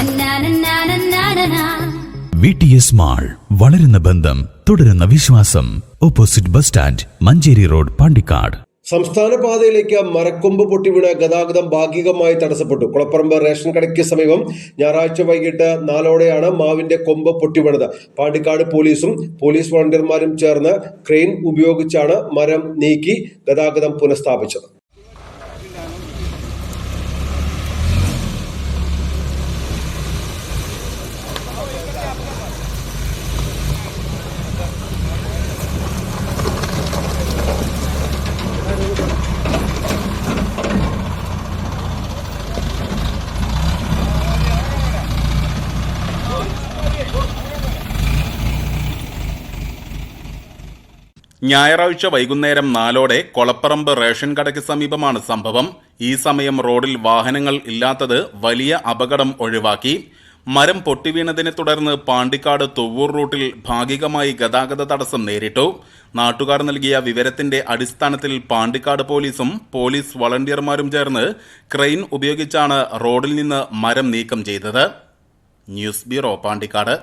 Na-na-na-na-na-na-na. V T S mall വളരുന്ന ബന്ധം തുടരുന്ന വിശ്വാസം. Opposite bus stand Manjeri road Pandikkad. സംസ്ഥാന പാതയിലേക്ക് മരക്കൊമ്പ് പൊട്ടിവീണ് ഗതാഗതം ഭാഗികമായി തടസ്സപ്പെട്ടു. കുളപ്പറമ്പ് റേഷൻ കടയ്ക്ക് സമീപം ഞായറാഴ്ച വൈകിട്ട് നാലോടെയാണ് മാവിന്റെ കൊമ്പ് പൊട്ടിവീണത് പാണ്ടിക്കാട് പോലീസും പോലീസ് വോളണ്ടിയർമാരും ചേർന്ന് ക്രെയിൻ ഉപയോഗിച്ചാണ് മരം നീക്കി ഗതാഗതം പുനഃസ്ഥാപിച്ചത്. ഞായറാഴ്ച വൈകുന്നേരം നാലോടെ കൊളപ്പറമ്പ് റേഷൻ കടയ്ക്ക് സമീപമാണ് സംഭവം. ഈ സമയം റോഡിൽ വാഹനങ്ങൾ ഇല്ലാത്തത് വലിയ അപകടം ഒഴിവാക്കി. മരം പൊട്ടിവീണതിനെ തുടർന്ന് പാണ്ടിക്കാട് തൊവ്വൂർ റൂട്ടിൽ ഭാഗികമായി ഗതാഗത തടസ്സം നേരിട്ടു. നാട്ടുകാർ നൽകിയ വിവരത്തിന്റെ അടിസ്ഥാനത്തിൽ പാണ്ടിക്കാട് പോലീസും പോലീസ് വളണ്ടിയർമാരും ചേർന്ന് ക്രെയിൻ ഉപയോഗിച്ചാണ് റോഡിൽ നിന്ന് മരം നീക്കം ചെയ്തത്. News bureau Pandikkad.